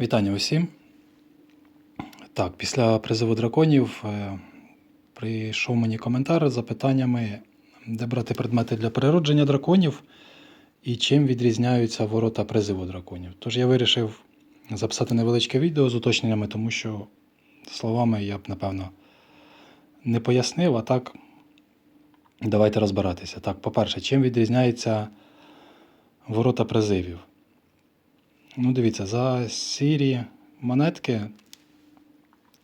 Вітання усім. Так, після призову драконів е, прийшов мені коментар з запитаннями, де брати предмети для переродження драконів і чим відрізняються ворота призиву драконів. Тож я вирішив записати невеличке відео з уточненнями, тому що словами я б, напевно, не пояснив, а так давайте розбиратися. Так, по-перше, чим відрізняються ворота призивів? Ну, дивіться, за сірі монетки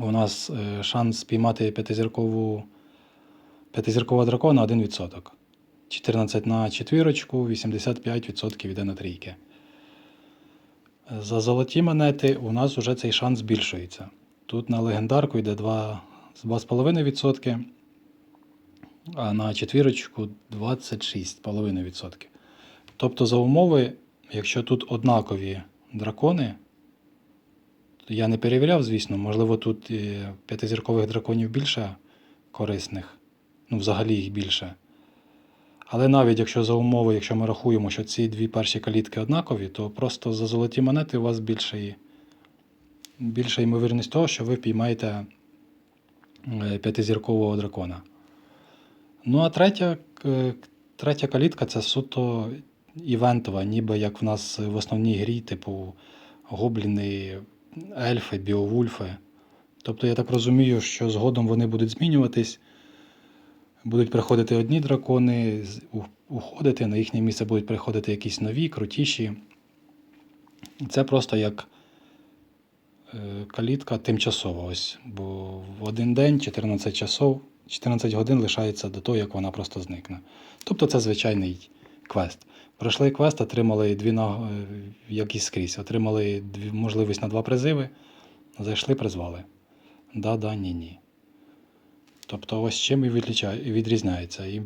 у нас е, шанс спіймати п'ятизіркову п'ятизіркового дракона 1%. 14 на четвірочку, 85% йде на трійки. За золоті монети у нас вже цей шанс збільшується. Тут на легендарку йде 2, 2,5%, а на четвірочку 26,5%. Тобто, за умови, якщо тут однакові дракони, я не перевіряв, звісно, можливо, тут е, п'ятизіркових драконів більше корисних, ну, взагалі їх більше. Але навіть якщо за умови, якщо ми рахуємо, що ці дві перші калітки однакові, то просто за золоті монети у вас більше, більша ймовірність того, що ви піймаєте е, п'ятизіркового дракона. Ну, а третя, третя калітка це суто івентова, ніби як в нас в основній грі, типу гобліни, ельфи, біовульфи. Тобто я так розумію, що згодом вони будуть змінюватись, будуть приходити одні дракони, уходити, на їхнє місце будуть приходити якісь нові, крутіші. Це просто як е, калітка тимчасова. Ось, бо в один день 14 часов, 14 годин лишається до того, як вона просто зникне. Тобто це звичайний квест. Пройшли квест, отримали дві на- е, як і скрізь, отримали дві, можливість на два призиви, зайшли, призвали. Да, да, ні, ні. Тобто ось чим і відрізняється. І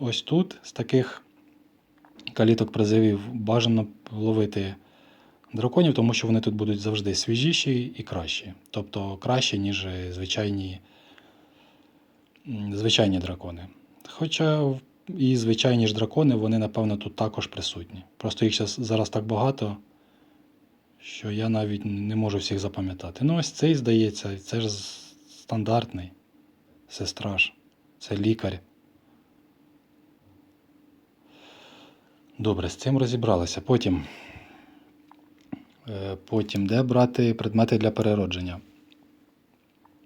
ось тут з таких каліток призивів бажано ловити драконів, тому що вони тут будуть завжди свіжіші і кращі. Тобто кращі, ніж е, звичайні, звичайні дракони. Хоча і звичайні ж дракони, вони, напевно, тут також присутні. Просто їх щас- зараз так багато, що я навіть не можу всіх запам'ятати. Ну, ось цей, здається, це ж стандартний. Це страж, це лікар. Добре, з цим розібралися. Потім, е, потім де брати предмети для переродження?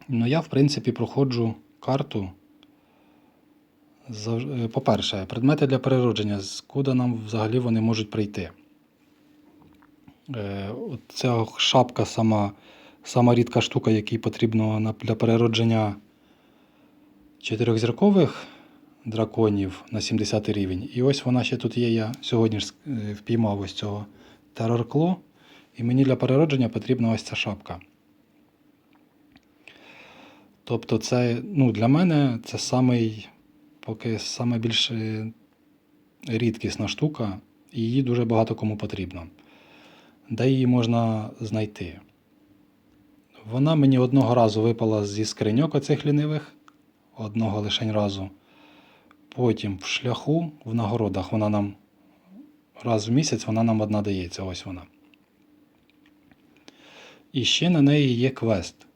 Ну, я, в принципі, проходжу карту. Е, По-перше, предмети для переродження, куди нам взагалі вони можуть прийти. Е, от Ця шапка сама, сама рідка штука, якій потрібно для переродження чотирьохзіркових драконів на 70 рівень. І ось вона ще тут є. Я сьогодні ж е, впіймав ось цього тероркло. І мені для переродження потрібна ось ця шапка. Тобто, це ну, для мене це самий, поки саме більш е, рідкісна штука, і її дуже багато кому потрібно. Де її можна знайти? Вона мені одного разу випала зі скриньок оцих лінивих, одного лишень разу. Потім в шляху, в нагородах, вона нам раз в місяць вона нам одна дається. Ось вона. І ще на неї є квест.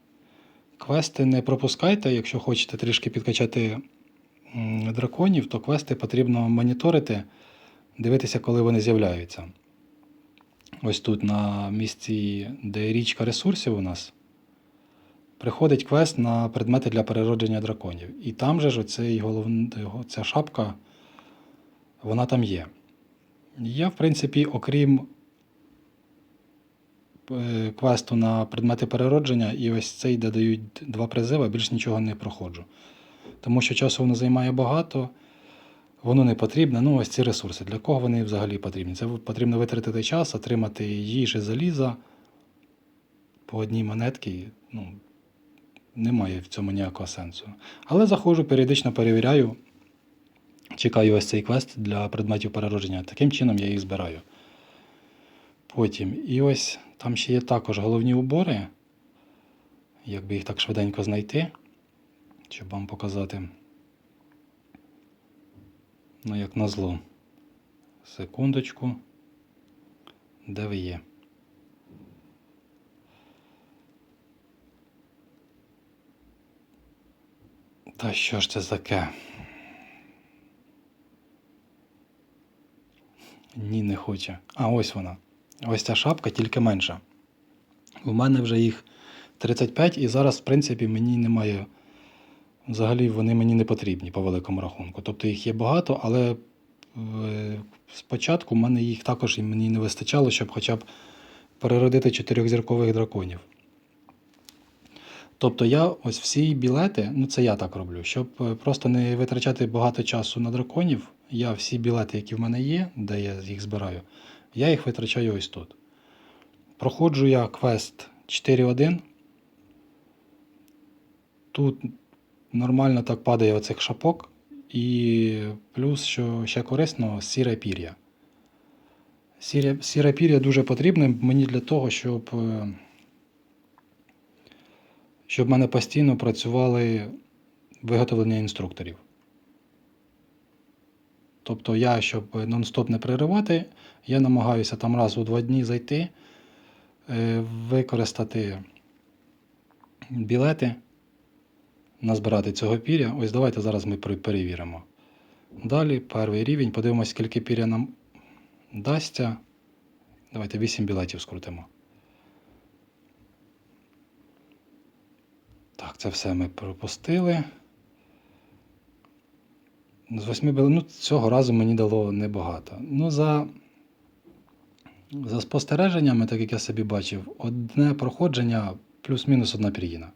Квести не пропускайте, якщо хочете трішки підкачати драконів, то квести потрібно моніторити, дивитися, коли вони з'являються. Ось тут на місці, де річка ресурсів у нас, приходить квест на предмети для переродження драконів. І там же ж оцей головн... ця шапка, вона там є. Я, в принципі, окрім е, квесту на предмети переродження, і ось цей, де дають два призиви, більш нічого не проходжу. Тому що часу воно займає багато, воно не потрібне. Ну, ось ці ресурси. Для кого вони взагалі потрібні? Це потрібно витратити час, отримати їжі, заліза по одній монетці. Ну, немає в цьому ніякого сенсу. Але заходжу, періодично перевіряю, чекаю ось цей квест для предметів переродження. Таким чином я їх збираю. Потім. І ось там ще є також головні убори. Як би їх так швиденько знайти, щоб вам показати. Ну, як назло. Секундочку. Де ви є? Та що ж це таке? Ні, не хоче. А ось вона. Ось ця шапка тільки менша. У мене вже їх 35 і зараз, в принципі, мені немає Взагалі вони мені не потрібні по великому рахунку. Тобто їх є багато, але е, спочатку в мене їх також і мені не вистачало, щоб хоча б переродити чотирьохзіркових драконів. Тобто я ось всі білети, ну це я так роблю, щоб е, просто не витрачати багато часу на драконів, я всі білети, які в мене є, де я їх збираю, я їх витрачаю ось тут. Проходжу я квест 4.1. Тут нормально так падає оцих шапок. І плюс, що ще корисно, сіре пір'я. Сіре, сіре пір'я дуже потрібне мені для того, щоб, е, щоб в мене постійно працювали виготовлення інструкторів. Тобто я, щоб нон-стоп не переривати, я намагаюся там раз у два дні зайти, е, використати білети, назбирати цього піря. Ось давайте зараз ми перевіримо. Далі перший рівень, подивимось, скільки піря нам дасться. Давайте 8 білетів скрутимо. Так, це все ми пропустили. З 8 білетів, ну, цього разу мені дало небагато. Ну, за, за спостереженнями, так як я собі бачив, одне проходження плюс-мінус одна пір'їна.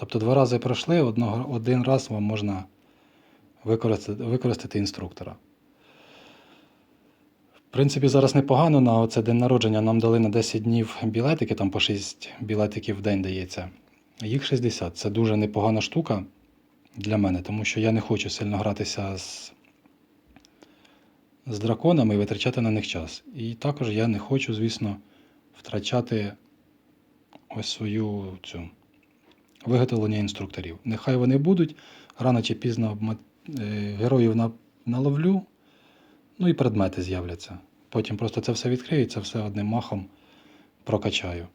Тобто два рази пройшли, одного, один раз вам можна використати, використати інструктора. В принципі, зараз непогано на оце день народження нам дали на 10 днів білетики, там по 6 білетиків в день дається. Їх 60. Це дуже непогана штука для мене, тому що я не хочу сильно гратися з, з драконами і витрачати на них час. І також я не хочу, звісно, втрачати ось свою цю виготовлення інструкторів. Нехай вони будуть, рано чи пізно е, героїв наловлю, ну і предмети з'являться. Потім просто це все відкрию, це все одним махом прокачаю.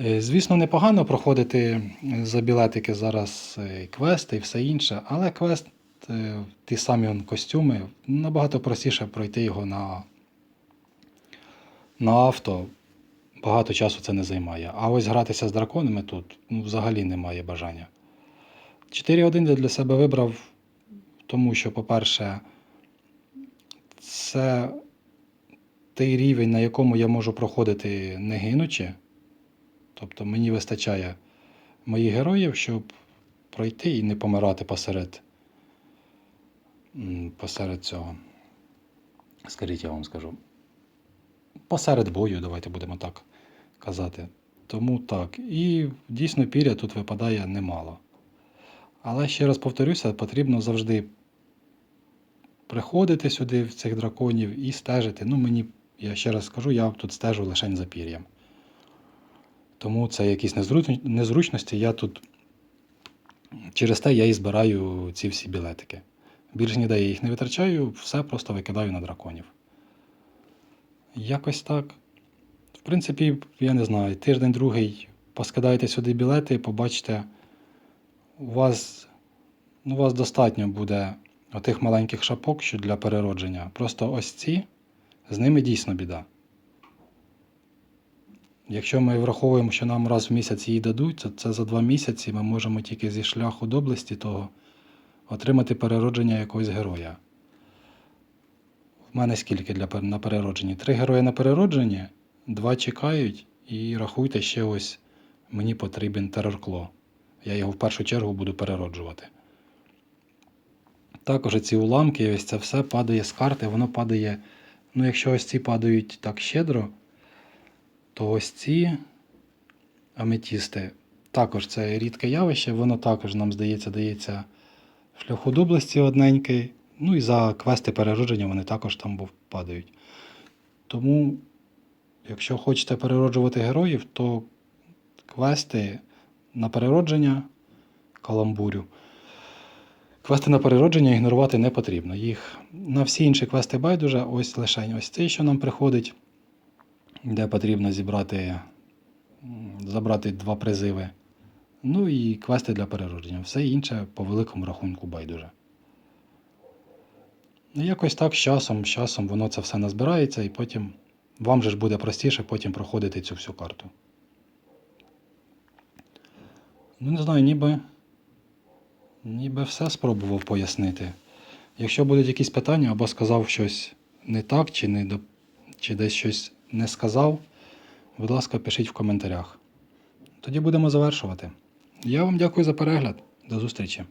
Е, Звісно, непогано проходити за білетики зараз е, квести і все інше, але квест, е, ті самі костюми, набагато простіше пройти його на, на авто. Багато часу це не займає. А ось гратися з драконами тут ну, взагалі немає бажання. 4.1 я для себе вибрав, тому що, по-перше, це той рівень, на якому я можу проходити не гинучи. Тобто мені вистачає моїх героїв, щоб пройти і не помирати посеред, посеред цього. Скажіть, я вам скажу. Посеред бою, давайте будемо так казати. Тому так. І дійсно піря тут випадає немало. Але ще раз повторюся, потрібно завжди приходити сюди в цих драконів і стежити. Ну, мені, я ще раз скажу, я тут стежу лише за пір'ям. Тому це якісь незручності. Я тут через те я і збираю ці всі білетики. Більш ніде я їх не витрачаю, все просто викидаю на драконів. Якось так. Принципі, я не знаю, тиждень другий поскидаєте сюди білети, побачите, у вас, ну, у вас достатньо буде отих маленьких шапок, що для переродження. Просто ось ці, з ними дійсно біда. Якщо ми враховуємо, що нам раз в місяць її дадуть, то це за два місяці ми можемо тільки зі шляху доблесті того отримати переродження якогось героя. В мене скільки для, на переродженні? Три герої на переродженні, два чекають, і рахуйте ще ось мені потрібен тероркло. Я його в першу чергу буду перероджувати. Також ці уламки, ось це все падає з карти, воно падає. Ну, якщо ось ці падають так щедро, то ось ці аметісти також це рідке явище, воно також нам здається, дається шляху доблесті одненький. Ну і за квести переродження вони також там падають. Тому, якщо хочете перероджувати героїв, то квести на переродження каламбурю. Квести на переродження ігнорувати не потрібно. Їх на всі інші квести байдуже, ось лише ось цей, що нам приходить, де потрібно зібрати, забрати два призиви Ну і квести для переродження. Все інше по великому рахунку байдуже. Ну, якось так з часом, з часом воно це все назбирається, і потім вам же ж буде простіше потім проходити цю всю карту. Ну, не знаю, ніби, ніби все спробував пояснити. Якщо будуть якісь питання або сказав щось не так, чи, не чи десь щось не сказав, будь ласка, пишіть в коментарях. Тоді будемо завершувати. Я вам дякую за перегляд. До зустрічі!